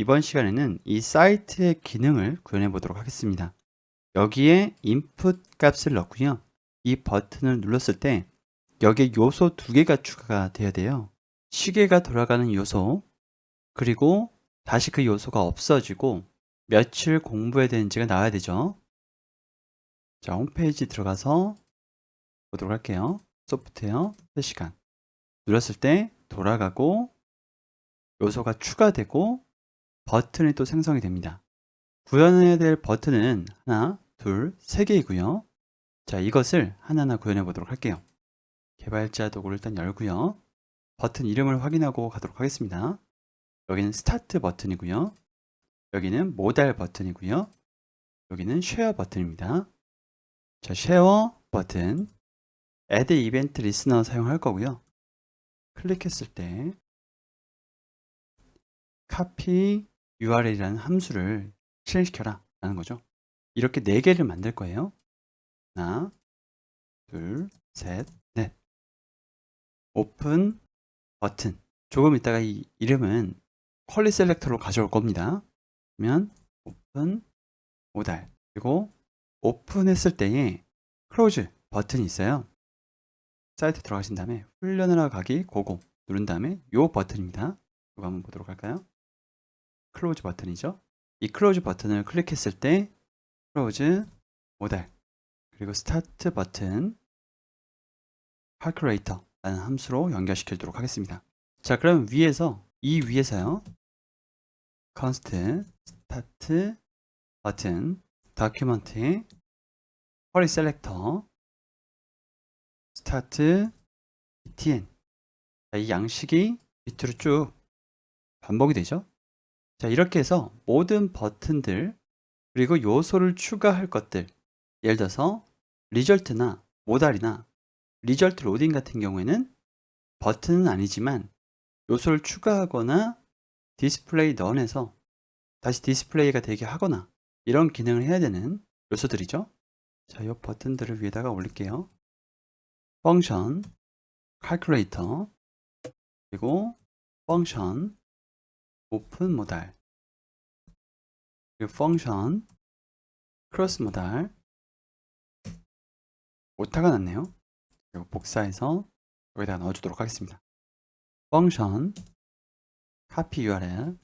이번 시간에는 이 사이트의 기능을 구현해 보도록 하겠습니다. 여기에 input 값을 넣고요. 이 버튼을 눌렀을 때 여기에 요소 두 개가 추가가 돼야 돼요. 시계가 돌아가는 요소, 그리고 다시 그 요소가 없어지고 며칠 공부해야 되는지가 나와야 되죠. 자, 홈페이지 들어가서 보도록 할게요. 소프트웨어 실시간. 눌렀을 때 돌아가고 요소가 추가되고 버튼이 또 생성이 됩니다. 구현해야 될 버튼은 하나, 둘, 세 개이고요. 자, 이것을 하나하나 구현해 보도록 할게요. 개발자 도구를 일단 열고요. 버튼 이름을 확인하고 가도록 하겠습니다. 여기는 스타트 버튼이고요. 여기는 모달 버튼이고요. 여기는 쉐어 버튼입니다. 자, 쉐어 버튼 add event listener 사용할 거고요. 클릭했을 때 copy url이라는 함수를 실행시켜라 라는 거죠. 이렇게 네 개를 만들 거예요. 하나, 둘, 셋, 넷. 오픈 버튼. 조금 있다가 이 이름은 퀄리 셀렉터로 가져올 겁니다. 그러면 오픈 모달 그리고 오픈했을 때에 클로즈 버튼이 있어요. 사이트 들어가신 다음에 훈련하러 가기 고고 누른 다음에 요 버튼입니다. 이거 한번 보도록 할까요? 클로즈 버튼이죠. 이 클로즈 버튼을 클릭했을 때 클로즈 모달 그리고 스타트 버튼 calculator 라는 함수로 연결시키도록 하겠습니다. 자, 그럼 위에서 이 위에서요. const start 버튼 다큐멘트에 query selector start btn 자, 이 양식이 밑으로 쭉 반복이 되죠. 자, 이렇게 해서 모든 버튼들 그리고 요소를 추가할 것들 예를 들어서 리절트나 모달이나 리절트 로딩 같은 경우에는 버튼은 아니지만 요소를 추가하거나 디스플레이 넌에서 다시 디스플레이가 되게 하거나 이런 기능을 해야 되는 요소들이죠. 자, 이 버튼들을 위에다가 올릴게요. 펑션, calculator, 그리고 펑션, 오픈 모달, 그리고 펑션, 크로스 모달, 오타가 났네요. 그리고 복사해서 여기다 넣어주도록 하겠습니다. 펑션, copy URL.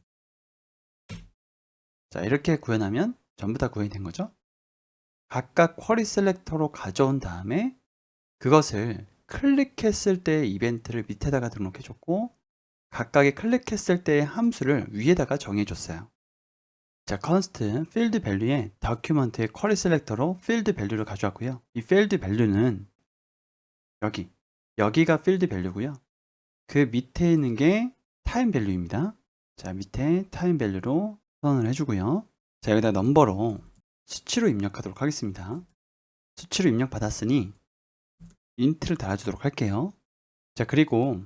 자, 이렇게 구현하면 전부 다 구현이 된 거죠. 각각 쿼리 셀렉터로 가져온 다음에 그것을 클릭했을 때의 이벤트를 밑에다가 등록해 줬고 각각의 클릭했을 때의 함수를 위에다가 정해 줬어요. 자, const field value에 document의 query selector로 field value를 가져왔고요. 이 field value는 여기, 여기가 field value고요. 그 밑에 있는 게 time value입니다. 자, 밑에 time value로 선언을 해주고요. 자, 여기다 넘버로 수치로 입력하도록 하겠습니다. 수치로 입력 받았으니 인트를 달아주도록 할게요. 자, 그리고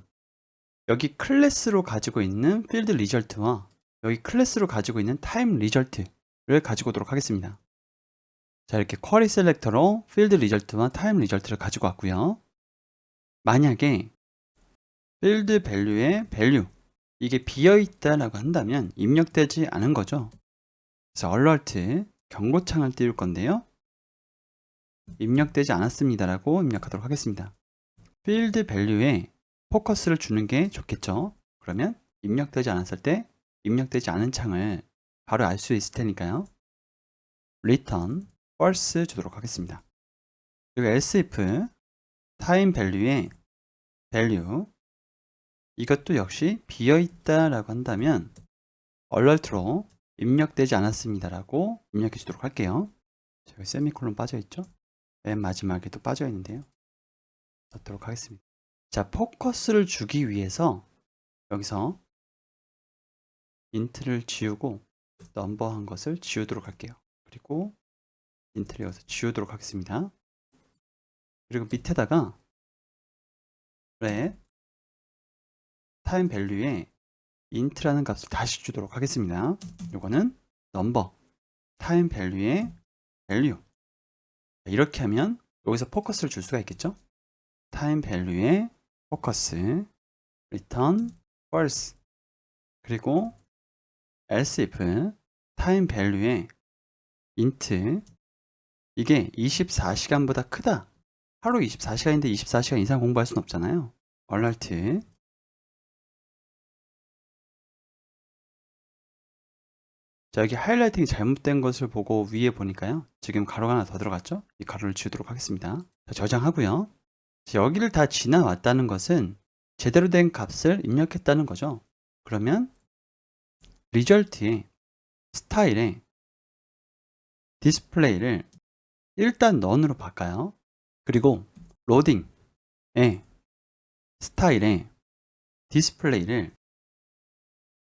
여기 클래스로 가지고 있는 필드 리절트와 여기 클래스로 가지고 있는 타임 리절트를 가지고 오도록 하겠습니다. 자, 이렇게 쿼리 셀렉터로 필드 리절트와 타임 리절트를 가지고 왔고요. 만약에 필드 밸류의 밸류 이게 비어 있다라고 한다면 입력되지 않은 거죠. 그래서 alert 경고창을 띄울 건데요. 입력되지 않았습니다라고 입력하도록 하겠습니다. 필드 밸류에 포커스를 주는 게 좋겠죠. 그러면 입력되지 않았을 때 입력되지 않은 창을 바로 알 수 있을 테니까요. return false 주도록 하겠습니다. 그리고 else if time value에 value 이것도 역시 비어 있다 라고 한다면 alert로 입력되지 않았습니다 라고 입력해 주도록 할게요. 여기 세미콜론 빠져 있죠? 맨 마지막에도 빠져 있는데요. 넣도록 하겠습니다. 자, 포커스를 주기 위해서 여기서 인트를 지우고 넘버한 것을 지우도록 할게요. 그리고 인트를 여기서 지우도록 하겠습니다. 그리고 밑에다가 red 타임 밸류에 int라는 값을 다시 주도록 하겠습니다. 요거는 넘버 타임 밸류에 밸류 이렇게 하면 여기서 포커스를 줄 수가 있겠죠? 타임 밸류에 포커스 return false 그리고 else if time value에 int 이게 24시간보다 크다. 하루 24시간인데 24시간 이상 공부할 수는 없잖아요. alert 자 여기 하이라이팅이 잘못된 것을 보고 위에 보니까요. 지금 가로가 하나 더 들어갔죠? 이 가로를 지우도록 하겠습니다. 자, 저장하고요. 자, 여기를 다 지나왔다는 것은 제대로 된 값을 입력했다는 거죠. 그러면 리절트에 스타일에 디스플레이를 일단 넌으로 바꿔요. 그리고 로딩에 스타일에 디스플레이를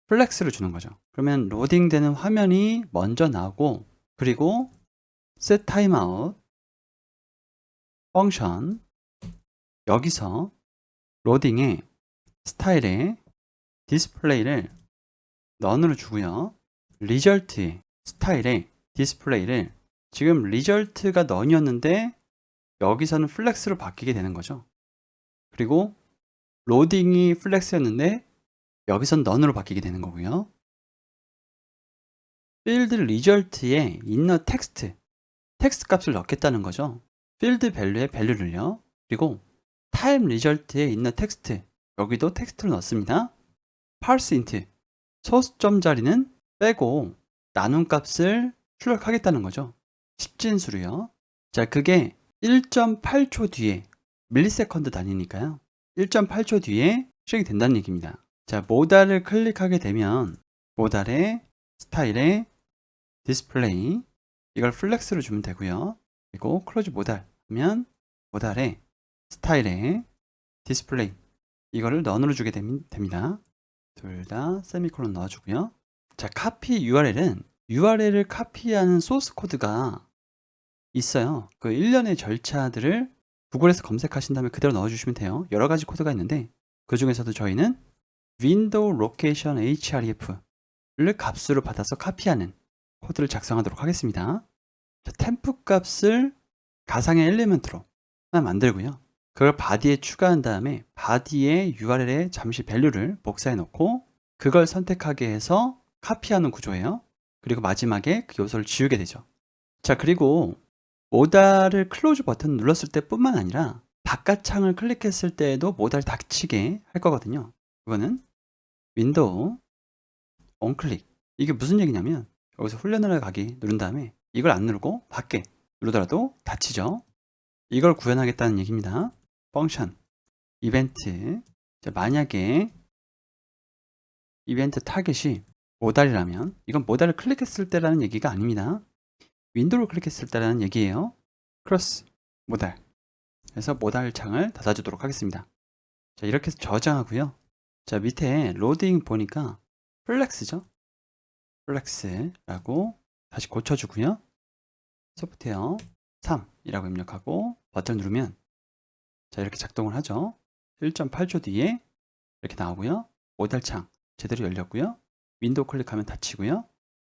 플렉스를 주는 거죠. 그러면 로딩되는 화면이 먼저 나오고 그리고 set timeout 펑션 여기서 로딩에 스타일에 디스플레이를 넌으로 주고요. 리절트에 스타일에 디스플레이를 지금 리절트가 넌이었는데 여기서는 플렉스로 바뀌게 되는 거죠. 그리고 로딩이 플렉스였는데 여기선 넌으로 바뀌게 되는 거고요. 필드 리절트에 인너 텍스트, 텍스트 값을 넣겠다는 거죠. 필드 밸류에 밸류를요. 그리고 타임 리절트에 인너 텍스트, 여기도 텍스트를 넣습니다. parse int, 소수점 자리는 빼고 나눈 값을 출력하겠다는 거죠. 십진수로요. 자, 그게 1.8초 뒤에 밀리세컨드 단위니까요. 1.8초 뒤에 실행이 된다는 얘기입니다. 자, 모달을 클릭하게 되면 모달의 스타일에 디스플레이 이걸 플렉스로 주면 되고요. 그리고 클로즈 모달 하면 모달의 스타일에 디스플레이 이거를 넌으로 주게 됩니- 됩니다. 둘 다 세미콜론 넣어주고요. 자, 카피 URL은 URL을 카피하는 소스 코드가 있어요. 그 일련의 절차들을 구글에서 검색하신 다음에 그대로 넣어주시면 돼요. 여러 가지 코드가 있는데 그 중에서도 저희는 윈도우 로케이션 href를 값으로 받아서 카피하는 코드를 작성하도록 하겠습니다. 자, 템프 값을 가상의 엘리멘트로 하나 만들고요. 그걸 바디에 추가한 다음에 바디의 URL에 잠시 밸류를 복사해 놓고 그걸 선택하게 해서 카피하는 구조예요. 그리고 마지막에 그 요소를 지우게 되죠. 자, 그리고 모달을 클로즈 버튼 눌렀을 때 뿐만 아니라 바깥 창을 클릭했을 때에도 모달 닫히게 할 거거든요. 그거는 윈도우 on클릭 이게 무슨 얘기냐면 여기서 훈련을 가기 누른 다음에 이걸 안 누르고 밖에 누르더라도 닫히죠. 이걸 구현하겠다는 얘기입니다. 펑션 이벤트 자, 만약에 이벤트 타겟이 모달이라면 이건 모달을 클릭했을 때라는 얘기가 아닙니다. 윈도우를 클릭했을 때라는 얘기예요. 크로스 모달 그래서 모달 창을 닫아주도록 하겠습니다. 자 이렇게 해서 저장하고요. 자 밑에 로딩 보니까 플렉스죠. 플렉스라고 다시 고쳐주고요. 소프트웨어 3이라고 입력하고 버튼 누르면 자 이렇게 작동을 하죠. 1.8초 뒤에 이렇게 나오고요. 모달창 제대로 열렸고요. 윈도우 클릭하면 닫히고요.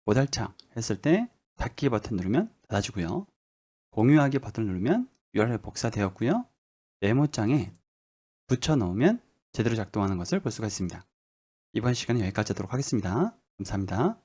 모달창 했을 때 닫기 버튼 누르면 닫아주고요. 공유하기 버튼 누르면 URL 복사되었고요. 메모장에 붙여 넣으면 제대로 작동하는 것을 볼 수가 있습니다. 이번 시간은 여기까지 하도록 하겠습니다. 감사합니다.